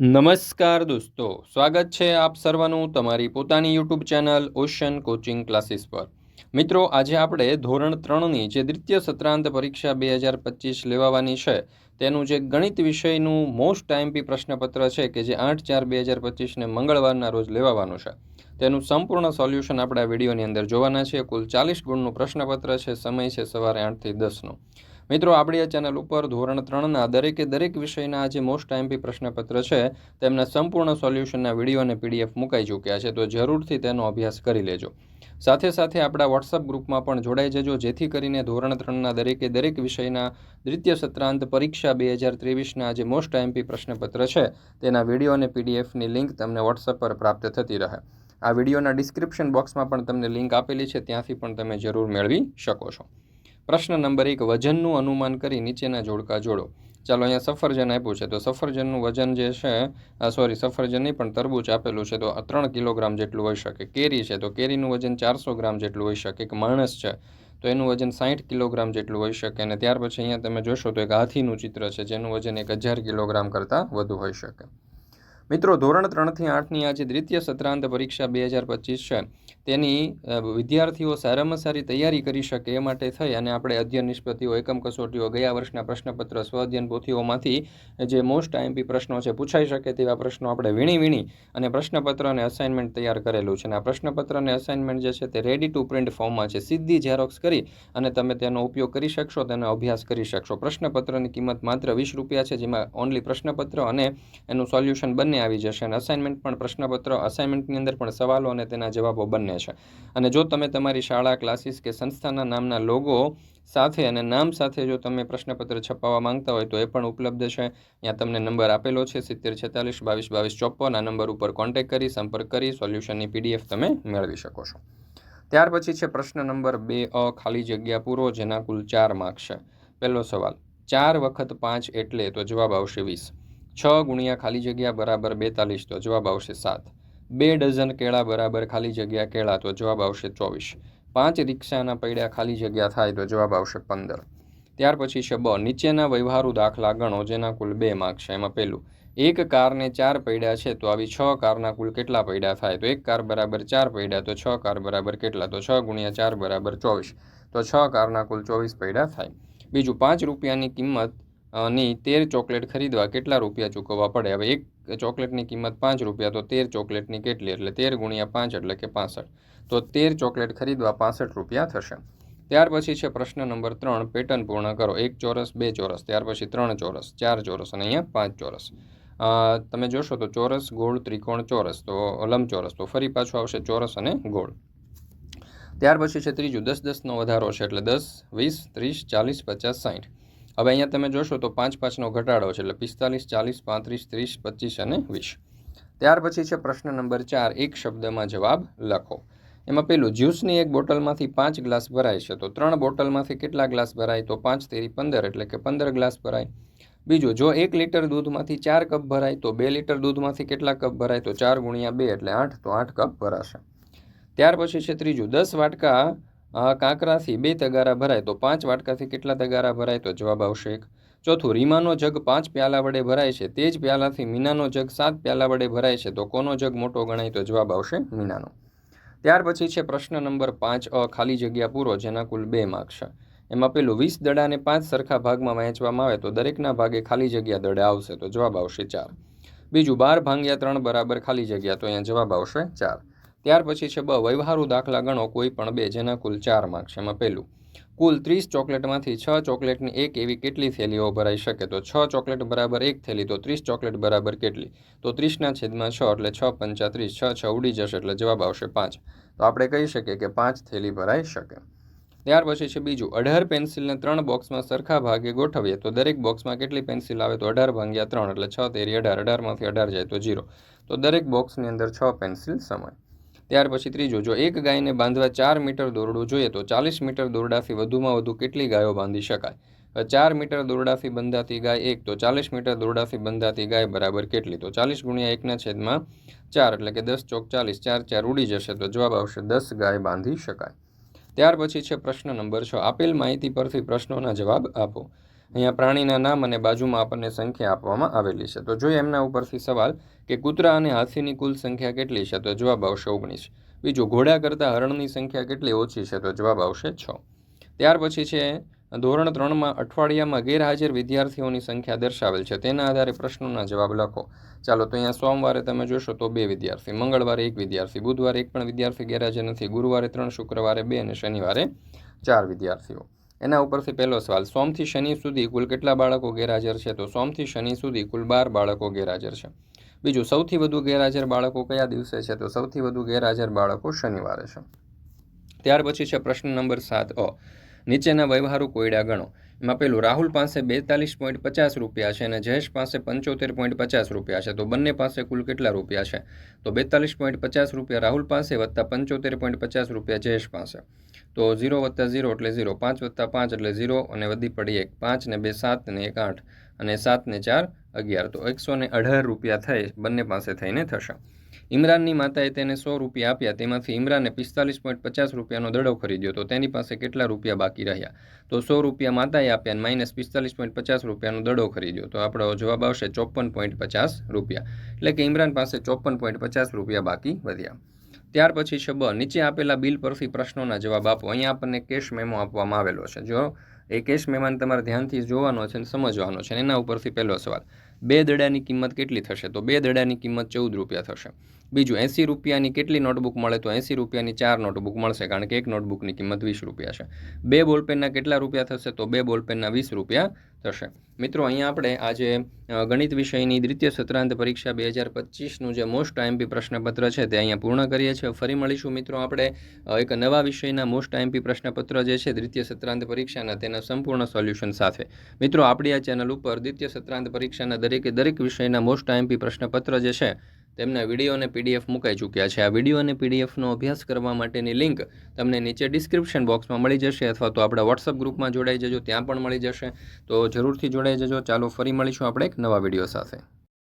નમસ્કાર દોસ્તો, સ્વાગત છે આપ સર્વનું તમારી પોતાની YouTube channel ocean coaching classes પર. મિત્રો, આજે આપણે ધોરણ ત્રણની જે દ્વિતીય સત્રાંત પરીક્ષા બે હજાર પચીસ લેવાવાની છે, તેનું જે ગણિત વિષયનું મોસ્ટ ટાઈમપી પ્રશ્નપત્ર છે કે જે આઠ ચાર બે હજાર પચીસને મંગળવારના રોજ લેવાવાનું છે. તેનું સંપૂર્ણ સોલ્યુશન આપણે આ વિડીયોની અંદર જોવાના છે કુલ ચાલીસ ગુણનું પ્રશ્નપત્ર છે, સમય છે સવારે આઠથી દસનો. મિત્રો, આપણી આ ચેનલ ઉપર ધોરણ ત્રણના દરેકે દરેક વિષયના જે મોસ્ટ ટાઈમપી પ્રશ્નપત્ર છે. તેમના સંપૂર્ણ સોલ્યુશનના વીડિયો અને પીડીએફ મુકાઈ ચૂક્યા છે, તો જરૂરથી તેનો અભ્યાસ કરી લેજો. સાથે સાથે આપણા વોટ્સઅપ ગ્રુપમાં પણ જોડાઈ જજો, જેથી કરીને ધોરણ ત્રણના દરેકે દરેક વિષયના દ્વિતીય સત્રાંત પરીક્ષા બે હજાર ત્રેવીસના જે મોસ્ટ ટાઈમપી પ્રશ્નપત્ર છે. તેના વીડિયો અને પીડીએફની લિંક તમને વોટ્સઅપ પર પ્રાપ્ત થતી રહે. આ વિડીયોના ડિસ્ક્રિપ્શન બોક્સમાં પણ તમને લિંક આપેલી છે, ત્યાંથી પણ તમે જરૂર મેળવી શકો છો. પ્રશ્ન નંબર એક, વજનનું અનુમાન કરી નીચેના જોડકા જોડો. ચાલો અહીંયા સફરજન આપ્યું છે. તો સફરજનનું વજન જે છે સોરી સફરજન નહીં, પણ તરબૂચ આપેલું છે. તો ત્રણ કિલોગ્રામ જેટલું હોઈ શકે. કેરી છે, તો કેરીનું વજન ચારસો ગ્રામ જેટલું હોઈ શકે. એક માણસ છે, તો એનું વજન સાઠ કિલોગ્રામ જેટલું હોઈ શકે. અને ત્યાર પછી અહીંયા તમે જોશો તો એક હાથીનું ચિત્ર છે, જેનું વજન એક હજાર કિલોગ્રામ કરતાં વધુ હોઈ શકે. મિત્રો, ધોરણ ત્રણથી આઠની આજે દ્વિતીય સત્રાંત પરીક્ષા બે હજાર પચીસ છે. તેની વિદ્યાર્થીઓ સારામાં સારી તૈયારી કરી શકે એ માટે થઈ અને આપણે અધ્યયન નિષ્પતિઓ એકમ કસોટીઓ, ગયા વર્ષના પ્રશ્નપત્ર, સ્વઅધ્યયન પોથીઓમાંથી જે મોસ્ટ આઈએમપી પ્રશ્નો છે પૂછાઈ શકે તેવા પ્રશ્નો આપણે વીણી વીણી અને પ્રશ્નપત્ર અને અસાઇનમેન્ટ તૈયાર કરેલું છે. અને આ પ્રશ્નપત્ર અને અસાઇનમેન્ટ જે છે તે રેડી ટુ પ્રિન્ટ ફોર્મમાં છે. સીધી ઝેરોક્સ કરી અને તમે તેનો ઉપયોગ કરી શકશો, તેનો અભ્યાસ કરી શકશો. પ્રશ્નપત્રની કિંમત માત્ર વીસ રૂપિયા છે, જેમાં ઓનલી પ્રશ્નપત્ર અને એનું સોલ્યુશન બંને આવી જશે અને અસાઇનમેન્ટ પણ પ્રશ્નપત્ર અસાઇનમેન્ટની અંદર પણ સવાલો અને તેના જવાબો બંને છે. અને જો તમે તમારી શાળા ક્લાસીસ કે સંસ્થાના નામના લોગો સાથે અને નામ સાથે જો તમે પ્રશ્નપત્ર છપાવવા માંગતા હોય તો એ પણ ઉપલબ્ધ છે. ત્યાં તમને નંબર આપેલો છે, સિત્તેર, છેતાલીસ, બાવીસ બાવીસ ચોપ્પન આ નંબર ઉપર કોન્ટેક્ટ કરી, સંપર્ક કરી સોલ્યુશનની પીડીએફ તમે મેળવી શકો છો. ત્યાર પછી છે પ્રશ્ન નંબર બે, અ, ખાલી જગ્યા પૂરો, જેના કુલ ચાર માર્ક છે. પહેલો સવાલ, ચાર વખત પાંચ એટલે તો જવાબ આવશે વીસ. છ ગુણ્યા ખાલી જગ્યા બરાબર બેતાલીસ, તો જવાબ આવશે સાત. બે ડઝન કેળા બરાબર ખાલી જગ્યા કેળા, તો જવાબ આવશે ચોવીસ. પાંચ રિક્ષાના પૈડા ખાલી જગ્યા થાય, તો જવાબ આવશે પંદર. ત્યાર પછી છે બ, નીચેના વ્યવહારુ દાખલા ગણો જેના કુલ બે માર્ક છે. એમાં પહેલું, એક કારને ચાર પૈડા છે, તો આવી છ કારના કુલ કેટલા પૈડા થાય? તો એક કાર બરાબર ચાર પૈડા, તો છ કાર બરાબર કેટલા? તો છ ગુણ્યા ચાર બરાબર ચોવીસ. તો છ કારના કુલ ચોવીસ પૈડા થાય. બીજું, પાંચ રૂપિયાની કિંમત ની તેર ચોકલેટ ખરીદવા કેટલા રૂપિયા ચૂકવવા પડે? હવે એક ચોકલેટની કિંમત પાંચ રૂપિયા, તો તેર ચોકલેટની કેટલી? એટલે તેર ગુણ્યા પાંચ એટલે કે પાસઠ. તો તેર ચોકલેટ ખરીદવા પાસઠ રૂપિયા થશે. ત્યાર પછી છે પ્રશ્ન નંબર ત્રણ, પેટર્ન પૂર્ણ કરો. એક ચોરસ, બે ચોરસ. ત્યાર પછી ત્રણ ચોરસ, ચાર ચોરસ અને અહીંયા પાંચ ચોરસ. તમે જોશો તો ચોરસ, ગોળ, ત્રિકોણ ચોરસ, તો લંબચોરસ તો ફરી પાછું આવશે ચોરસ અને ગોળ. ત્યાર પછી છે ત્રીજું, દસ દસનો વધારો છે એટલે દસ, વીસ, ત્રીસ, ચાલીસ, પચાસ સાઠ હવે અહીંયા તમે જોશો તો પાંચ પાંચનો ઘટાડો છે, એટલે પિસ્તાલીસ, ચાલીસ, પાંત્રીસ, ત્રીસ, પચીસ અને વીસ. ત્યાર પછી છે પ્રશ્ન નંબર ચાર, એક શબ્દમાં જવાબ લખો. એમાં પેલું, જ્યુસની એક બોટલમાંથી પાંચ ગ્લાસ ભરાય છે, તો ત્રણ બોટલમાંથી કેટલા ગ્લાસ ભરાય? તો પાંચ, તેરી પંદર, એટલે કે પંદર ગ્લાસ ભરાય. બીજું, જો એક લીટર દૂધમાંથી ચાર કપ ભરાય, તો બે લીટર દૂધમાંથી કેટલા કપ ભરાય? તો ચાર ગુણ્યા બે, એટલે આઠ, તો આઠ કપ ભરાશે. ત્યાર પછી છે ત્રીજું, દસ વાટકા કાંકરાથી બે તગારા ભરાય તો પાંચ, વાટકાથી કેટલા તગારા ભરાય તો જવાબ આવશે એક. ચોથું, રીમાનો જગ પાંચ પ્યાલા વડે ભરાય છે, તે જ પ્યાલાથી મીનાનો જગ સાત પ્યાલા વડે ભરાય છે, તો કોનો જગ મોટો ગણાય તો જવાબ આવશે મીનાનો. ત્યાર પછી છે પ્રશ્ન નંબર પાંચ, અ, ખાલી જગ્યા પૂરો, જેના કુલ બે માર્ક છે. એમાં પેલું, વીસ દડાને પાંચ સરખા ભાગમાં વહેંચવામાં આવે તો દરેકના ભાગે ખાલી જગ્યા દડે આવશે તો જવાબ આવશે ચાર. બીજું, બાર ભાંગ્યા ત્રણ બરાબર ખાલી જગ્યા તો અહીંયા જવાબ આવશે ચાર. ત્યાર પછી છે બ વ્યવહારુ દાખલા ગણો કોઈ પણ બે, જેના કુલ ચાર માર્ક છે. એમાં પહેલું, કુલ ત્રીસ ચોકલેટમાંથી છ ચોકલેટની એક એવી કેટલી થેલીઓ ભરાઈ શકે? તો છ ચોકલેટ બરાબર એક થેલી, તો ત્રીસ ચોકલેટ બરાબર કેટલી? તો ત્રીસના છેદમાં છ એટલે છ પંચાત્રીસ છ છ ઉડી જશે એટલે જવાબ આવશે પાંચ. તો આપણે કહી શકીએ કે પાંચ થેલી ભરાઈ શકે. ત્યાર પછી છે બીજું, અઢાર પેન્સિલને ત્રણ બોક્સમાં સરખા ભાગે ગોઠવીએ. તો દરેક બોક્સમાં કેટલી પેન્સિલ આવે? તો અઢાર ભાગ્યા ત્રણ એટલે છ તેરી અઢાર, અઢારમાંથી અઢાર જાય તો જીરો તો દરેક બોક્સની અંદર છ પેન્સિલ સમય. ત્યાર પછી ત્રીજો, જો એક ગાયને બાંધવા ચાર મીટર દોરડું જોઈએ તો ચાલીસ મીટર દોરડાથી વધુમાં વધુ કેટલી ગાયો બાંધી શકાય? ચાર મીટર દોરડાથી બંધાતી ગાય એક, તો ચાલીસ મીટર દોરડાથી બંધાતી ગાય બરાબર કેટલી? તો ચાલીસ ગુણ્યા એકના છેદમાં ચાર, એટલે કે દસ ચોક ચાલીસ, ચાર ચાર ઉડી જશે તો જવાબ આવશે દસ ગાય બાંધી શકાય. ત્યાર પછી છે પ્રશ્ન નંબર છ, આપેલ માહિતી પરથી પ્રશ્નોના જવાબ આપો. અહીંયા પ્રાણીના નામ અને બાજુમાં આપણને સંખ્યા આપવામાં આવેલી છે. તો જોઈએ એમના ઉપરથી સવાલ કે કૂતરા અને હાથીની કુલ સંખ્યા કેટલી છે? તો જવાબ આવશે ઓગણીસ. બીજું, ઘોડા કરતાં હરણની સંખ્યા કેટલી ઓછી છે? તો જવાબ આવશે છ. ત્યાર પછી છે, ધોરણ ત્રણમાં અઠવાડિયામાં ગેરહાજર વિદ્યાર્થીઓની સંખ્યા દર્શાવેલ છે. તેના આધારે પ્રશ્નોના જવાબ લખો. ચાલો, તો અહીંયા સોમવારે તમે જોશો તો બે વિદ્યાર્થી, મંગળવારે એક વિદ્યાર્થી, બુધવારે એક પણ વિદ્યાર્થી ગેરહાજર નથી. ગુરુવારે ત્રણ, શુક્રવારે બે અને શનિવારે ચાર વિદ્યાર્થીઓ. એના ઉપરથી પહેલો સવાલ, સોમથી શનિ સુધી કુલ કેટલા બાળકો ગેરહાજર છે? તો સોમથી શનિ સુધી કુલ બાર બાળકો ગેરહાજર છે. બીજું, સૌથી વધુ ગેરહાજર બાળકો કયા દિવસે છે? તો સૌથી વધુ ગેરહાજર બાળકો શનિવારે છે. ત્યાર પછી છે પ્રશ્ન નંબર સાત, અ, નીચેના વ્યવહારુ કોયડા ગણો. એમાં પેલું રાહુલ પાસે બેતાલીસ પોઈન્ટ પચાસ રૂપિયા છે અને જયેશ પાસે પંચોતેર પોઈન્ટ પચાસ રૂપિયા છે. તો બંને પાસે કુલ કેટલા રૂપિયા છે? તો બેતાલીસ પોઈન્ટ પચાસ રૂપિયા રાહુલ પાસે વત્તા પંચોતેર પોઈન્ટ પચાસ રૂપિયા જયેશ પાસે. તો ઝીરો વત્તા ઝીરો એટલે ઝીરો, પાંચ વત્તા પાંચ એટલે ઝીરો અને વધી પડી એક પાંચ ને બે સાત ને એક આઠ અને સાત ને ચાર અગિયાર. તો એકસો ને અઢાર રૂપિયા થઈ બંને પાસે થઈને થશે. ઇમરાનની માતાએ તેને સો રૂપિયા આપ્યા, તેમાંથી ઇમરાને પિસ્તાલીસ પોઈન્ટ પચાસ રૂપિયાનો દડો ખરીદ્યો. તો તેની પાસે કેટલા રૂપિયા બાકી રહ્યા? તો સો રૂપિયા માતાએ આપ્યા અને માઇનસ પિસ્તાલીસ પોઈન્ટ પચાસ રૂપિયાનો દડો ખરીદ્યો. તો આપણો જવાબ આવશે ચોપન પોઈન્ટ પચાસ રૂપિયા. એટલે કે ઇમરાન પાસે ચોપન પોઈન્ટ પચાસ રૂપિયા બાકી વધ્યા. ત્યાર પછી છે બ નીચે આપેલા બિલ પરથી પ્રશ્નોના જવાબ આપો. અહીંયા આપણને કેશ મેમો આપવામાં આવેલો છે. જો એ કેશ મેમાને તમારે ધ્યાનથી જોવાનો છે અને સમજવાનો છે એના ઉપરથી પહેલો સવાલ. બે દડાની કિંમત કેટલી થશે? તો બે દડાની કિંમત ચૌદ રૂપિયા થશે. બીજું, એંસી રૂપિયાની કેટલી નોટબુક મળે? તો એંસી રૂપિયાની ચાર નોટબુક મળશે, કારણ કે એક નોટબુકની કિંમત વીસ રૂપિયા છે. બે બોલપેનના કેટલા રૂપિયા થશે? તો બે બોલપેનના વીસ રૂપિયા થશે. મિત્રો, અહીંયા આપણે આજે ગણિત વિષયની દ્વિતીય સત્રાંત પરીક્ષા બે હજાર પચીસનું જે મોસ્ટ આઈએમપી પ્રશ્નપત્ર છે, તે અહીંયા પૂર્ણ કરીએ છીએ. ફરી મળીશું મિત્રો આપણે એક નવા વિષયના મોસ્ટ આઈએમપી પ્રશ્નપત્ર જે છે, દ્વિતીય સત્રાંત પરીક્ષાના તેના સંપૂર્ણ સોલ્યુશન સાથે. મિત્રો, આપણી આ ચેનલ ઉપર દ્વિતીય સત્રાંત પરીક્ષાના દરેકે દરેક વિષયના મોસ્ટ આઈએમપી પ્રશ્નપત્ર જે છે, તેમના વીડિયો અને પીડીએફ મુકાઈ ચૂક્યા છે. આ વીડિયો અને પીડીએફનો અભ્યાસ કરવા માટેની લિંક તમને નીચે ડિસ્ક્રિપ્શન બોક્સમાં મળી જશે અથવા તો આપણા વોટ્સઅપ ગ્રુપમાં જોડાઈ જજો, ત્યાં પણ મળી જશે. તો જરૂરથી જોડાઈ જજો. ચાલો ફરી મળીશું આપણે એક નવા વીડિયો સાથે.